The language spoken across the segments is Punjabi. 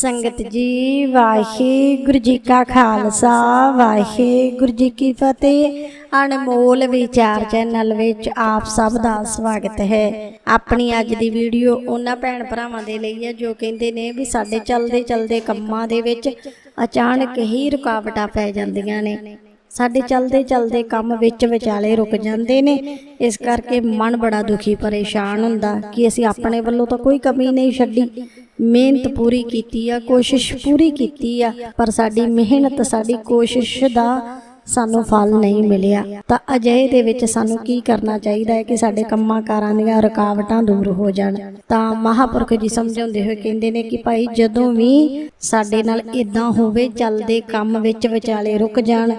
ਸੰਗਤ ਜੀ, ਵਾਹਿਗੁਰੂ ਜੀ ਕਾ ਖਾਲਸਾ, ਵਾਹਿਗੁਰੂ ਜੀ ਕੀ ਫਤਿਹ। ਅਨਮੋਲ ਵਿਚਾਰ ਚੈਨਲ ਵਿੱਚ ਆਪ ਸਭ ਦਾ ਸਵਾਗਤ ਹੈ। ਆਪਣੀ ਅੱਜ ਦੀ ਵੀਡੀਓ ਉਹਨਾਂ ਭੈਣ ਭਰਾਵਾਂ ਦੇ ਲਈ ਹੈ, ਜੋ ਕਹਿੰਦੇ ਨੇ ਵੀ ਸਾਡੇ ਚੱਲਦੇ ਚੱਲਦੇ ਕੰਮਾਂ ਦੇ ਵਿੱਚ ਅਚਾਨਕ ਹੀ ਰੁਕਾਵਟਾਂ ਪੈ ਜਾਂਦੀਆਂ ਨੇ। ਸਾਡੇ ਚੱਲਦੇ ਚੱਲਦੇ ਕੰਮ ਵਿੱਚ ਵਿਚਾਲੇ ਰੁਕ ਜਾਂਦੇ ਨੇ। ਇਸ ਕਰਕੇ ਮਨ ਬੜਾ ਦੁਖੀ ਪਰੇਸ਼ਾਨ ਹੁੰਦਾ ਕਿ ਅਸੀਂ ਆਪਣੇ ਵੱਲੋਂ ਤਾਂ ਕੋਈ ਕਮੀ ਨਹੀਂ ਛੱਡੀ। ਮਿਹਨਤ ਪੂਰੀ ਕੀਤੀ ਆ, ਕੋਸ਼ਿਸ਼ ਪੂਰੀ ਕੀਤੀ ਆ, ਪਰ ਸਾਡੀ ਮਿਹਨਤ, ਸਾਡੀ ਕੋਸ਼ਿਸ਼ ਦਾ ਸਾਨੂੰ ਫਲ ਨਹੀਂ ਮਿਲਿਆ। ਤਾਂ ਅਜਿਹੇ ਦੇ ਵਿੱਚ ਸਾਨੂੰ ਕੀ ਕਰਨਾ ਚਾਹੀਦਾ ਹੈ ਕਿ ਸਾਡੇ ਕੰਮਾਂ ਕਾਰਾਂ ਦੀਆਂ ਰੁਕਾਵਟਾਂ ਦੂਰ ਹੋ ਜਾਣ। ਤਾਂ ਮਹਾਪੁਰਖ ਜੀ ਸਮਝਾਉਂਦੇ ਹੋਏ ਕਹਿੰਦੇ ਨੇ ਕਿ ਭਾਈ ਜਦੋਂ ਵੀ ਸਾਡੇ ਨਾਲ ਇਦਾਂ ਹੋਵੇ, ਚੱਲਦੇ ਕੰਮ ਵਿੱਚ ਵਿਚਾਲੇ ਰੁਕ ਜਾਣ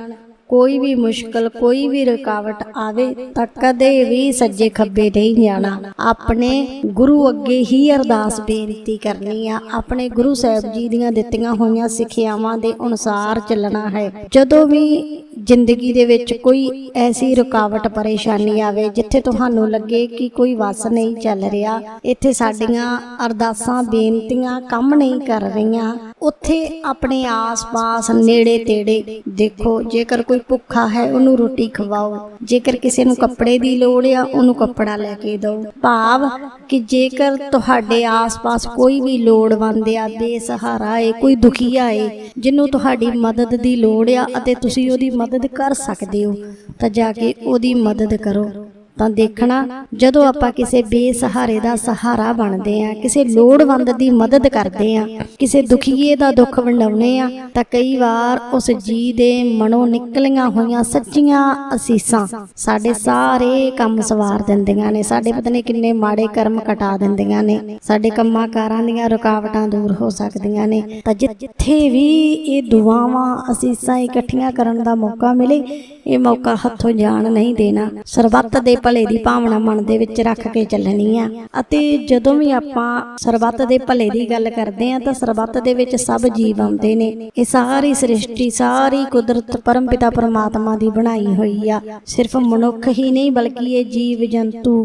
ਕੋਈ ਵੀ ਮੁਸ਼ਕਲ, ਕੋਈ ਵੀ ਰੁਕਾਵਟ ਆਵੇ, ਤਾਂ ਕਦੇ ਵੀ ਸੱਜੇ ਖੱਬੇ ਨਹੀਂ ਜਾਣਾ। ਆਪਣੇ ਗੁਰੂ ਅੱਗੇ ਹੀ ਅਰਦਾਸ ਬੇਨਤੀ ਕਰਨੀ ਆ। ਆਪਣੇ ਗੁਰੂ ਸਾਹਿਬ ਜੀ ਦੀਆਂ ਦਿੱਤੀਆਂ ਹੋਈਆਂ ਸਿੱਖਿਆਵਾਂ ਦੇ ਅਨੁਸਾਰ ਚੱਲਣਾ ਹੈ। ਜਦੋਂ ਵੀ ਜ਼ਿੰਦਗੀ ਦੇ ਵਿੱਚ ਕੋਈ ਐਸੀ ਰੁਕਾਵਟ, ਪਰੇਸ਼ਾਨੀ ਆਵੇ, ਜਿੱਥੇ ਤੁਹਾਨੂੰ ਲੱਗੇ ਕਿ ਕੋਈ ਵਸ ਨਹੀਂ ਚੱਲ ਰਿਹਾ, ਇੱਥੇ ਸਾਡੀਆਂ ਅਰਦਾਸਾਂ, ਬੇਨਤੀਆਂ ਕੰਮ ਨਹੀਂ ਕਰ ਰਹੀਆਂ ਉੱਥੇ ਆਪਣੇ ਆਸ-ਪਾਸ, ਨੇੜੇ ਤੇੜੇ ਦੇਖੋ। ਜੇਕਰ ਕੋਈ ਭੁੱਖਾ ਹੈ, ਉਹਨੂੰ ਰੋਟੀ ਖਵਾਓ। ਜੇਕਰ ਕਿਸੇ ਨੂੰ ਕੱਪੜੇ ਦੀ ਲੋੜ ਆ, ਉਹਨੂੰ ਕੱਪੜਾ ਲੈ ਕੇ ਦਿਓ। ਭਾਵ ਕਿ ਜੇਕਰ ਤੁਹਾਡੇ ਆਸ-ਪਾਸ ਕੋਈ ਵੀ ਲੋੜਵੰਦ ਆ, ਬੇਸਹਾਰਾ ਏ, ਕੋਈ ਦੁਖੀਆ ਏ, ਜਿਹਨੂੰ ਤੁਹਾਡੀ ਮਦਦ ਦੀ ਲੋੜ ਆ ਅਤੇ ਤੁਸੀਂ ਉਹਦੀ ਮਦਦ ਕਰ ਸਕਦੇ ਹੋ, ਤਾਂ ਜਾ ਕੇ ਉਹਦੀ ਮਦਦ ਕਰੋ। ਤਾਂ ਦੇਖਣਾ, ਜਦੋਂ ਆਪਾਂ ਕਿਸੇ ਬੇਸਹਾਰੇ ਦਾ ਸਹਾਰਾ ਬਣਦੇ ਆ ਕਿਸੇ ਲੋੜਵੰਦ ਦੀ ਮਦਦ ਕਰਦੇ ਆ ਕਿਸੇ ਦੁਖੀਏ ਦਾ ਦੁੱਖ ਵੰਡਾਉਨੇ ਆ ਤਾਂ ਕਈ ਵਾਰ ਉਸ ਜੀ ਦੇ ਮਨੋਂ ਨਿਕਲੀਆਂ ਹੋਈਆਂ ਸੱਚੀਆਂ ਅਸੀਸਾਂ ਸਾਡੇ ਸਾਰੇ ਕੰਮ ਸਵਾਰ ਦਿੰਦੀਆਂ ਨੇ, ਸਾਡੇ ਪਤਾ ਨਹੀਂ ਕਿੰਨੇ ਮਾੜੇ ਕਰਮ ਕਟਾ ਦਿੰਦੀਆਂ ਨੇ, ਸਾਡੇ ਕੰਮਾਂ ਕਾਰਾਂ ਦੀਆਂ ਰੁਕਾਵਟਾਂ ਦੂਰ ਹੋ ਸਕਦੀਆਂ ਨੇ, ਤਾਂ ਜਿੱਥੇ ਵੀ ਇਹ ਦੁਆਵਾਂ ਅਸੀਸਾਂ ਇਕੱਠੀਆਂ ਕਰਨ ਦਾ ਮੌਕਾ ਮਿਲੇ, ਇਹ ਮੌਕਾ ਹੱਥੋਂ ਜਾਣ ਨਹੀਂ ਦੇਣਾ, ਸਰਬੱਤ ਦੇ ਭਲੇ ਦੀ ਭਾਵਨਾ ਮਨ ਦੇ ਵਿੱਚ ਰੱਖ ਕੇ ਚੱਲਣੀ ਆ। ਅਤੇ ਜਦੋਂ ਵੀ ਆਪਾਂ ਸਰਬੱਤ ਦੇ ਭਲੇ ਦੀ ਗੱਲ ਕਰਦੇ ਆ, ਤਾਂ ਸਰਬੱਤ ਦੇ ਵਿੱਚ ਸਭ ਜੀਵ ਆਉਂਦੇ ਨੇ। ਇਹ ਸਾਰੀ ਸ੍ਰਿਸ਼ਟੀ, ਸਾਰੀ ਕੁਦਰਤ ਪਰਮਪਿਤਾ ਪਰਮਾਤਮਾ ਦੀ ਬਣਾਈ ਹੋਈ ਆ। ਸਿਰਫ ਮਨੁੱਖ ਹੀ ਨਹੀਂ, ਬਲਕਿ ਇਹ ਜੀਵ, ਜੰਤੂ,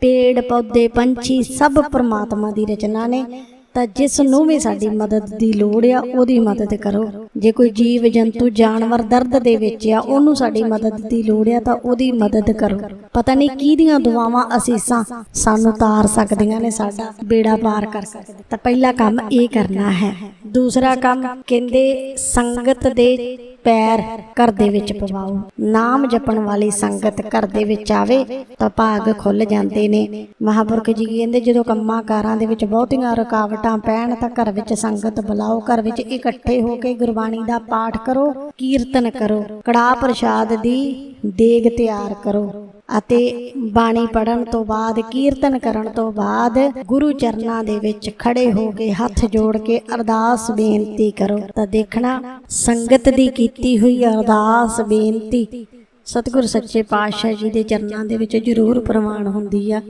ਪੇੜ, ਪੌਦੇ, ਪੰਛੀ ਸਭ ਪਰਮਾਤਮਾ ਦੀ ਰਚਨਾ ਨੇ। ਤਾਂ ਜਿਸ ਨੂੰ ਵੀ ਸਾਡੀ ਮਦਦ ਦੀ ਲੋੜ ਆ, ਉਹਦੀ ਮਦਦ ਕਰੋ। ਜੇ ਕੋਈ ਜੀਵ ਜੰਤੂ ਜਾਨਵਰ ਦਰਦ ਦੇ ਵਿੱਚ ਆ, ਉਹਨੂੰ ਸਾਡੀ ਮਦਦ ਦੀ ਲੋੜ ਆ, ਤਾਂ ਉਹਦੀ ਮਦਦ ਕਰੋ। ਪਤਾ ਨਹੀਂ ਕਿਹਦੀਆਂ ਦੁਆਵਾਂ ਅਸੀਸਾਂ ਸਾਨੂੰ ਤਾਰ ਸਕਦੀਆਂ ਨੇ, ਸਾਡਾ ਬੇੜਾ ਪਾਰ ਕਰ ਸਕਦੇ। ਤਾਂ ਪਹਿਲਾ ਕੰਮ ਇਹ ਕਰਨਾ ਹੈ। ਦੂਸਰਾ ਕੰਮ ਕਹਿੰਦੇ ਸੰਗਤ ਦੇ ਪੈਰ ਘਰ ਦੇ ਵਿੱਚ ਪਵਾਓ। ਨਾਮ ਜਪਣ ਵਾਲੀ ਸੰਗਤ ਘਰ ਦੇ ਵਿੱਚ ਆਵੇ ਤਾਂ ਭਾਗ ਖੁੱਲ ਜਾਂਦੇ ਨੇ। ਮਹਾਪੁਰਖ ਜੀ ਕਹਿੰਦੇ, ਜਦੋਂ ਕੰਮਾਂ ਕਾਰਾਂ ਦੇ ਵਿੱਚ ਬਹੁਤੀਆਂ ਰੁਕਾਵਟਾਂ ਪੈਣ ਤਾਂ ਘਰ ਵਿੱਚ ਸੰਗਤ ਬੁਲਾਓ। ਘਰ ਵਿੱਚ ਇਕੱਠੇ ਹੋ ਕੇ ਗੁਰਬਾਣੀ ਦਾ ਪਾਠ ਕਰੋ, ਕੀਰਤਨ ਕਰੋ, ਕੜਾਹ ਪ੍ਰਸ਼ਾਦ ਦੀ ਦੇਗ ਤਿਆਰ ਕਰੋ। ਅਤੇ ਬਾਣੀ ਪੜਨ ਤੋਂ ਬਾਅਦ ਕੀਰਤਨ ਕਰਨ ਤੋਂ ਬਾਅਦ ਗੁਰੂ ਚਰਨਾਂ ਦੇ ਵਿੱਚ ਖੜੇ ਹੋ ਕੇ ਹੱਥ ਜੋੜ ਕੇ ਅਰਦਾਸ ਬੇਨਤੀ ਕਰੋ। ਤਾਂ ਦੇਖਣਾ, ਸੰਗਤ ਦੀ ਕੀਤੀ ਹੋਈ ਅਰਦਾਸ ਬੇਨਤੀ ਸਤਿਗੁਰ ਸੱਚੇ ਪਾਤਸ਼ਾਹ ਜੀ ਦੇ ਚਰਨਾਂ ਦੇ ਵਿੱਚ ਜ਼ਰੂਰ ਪ੍ਰਵਾਨ ਹੁੰਦੀ ਆ।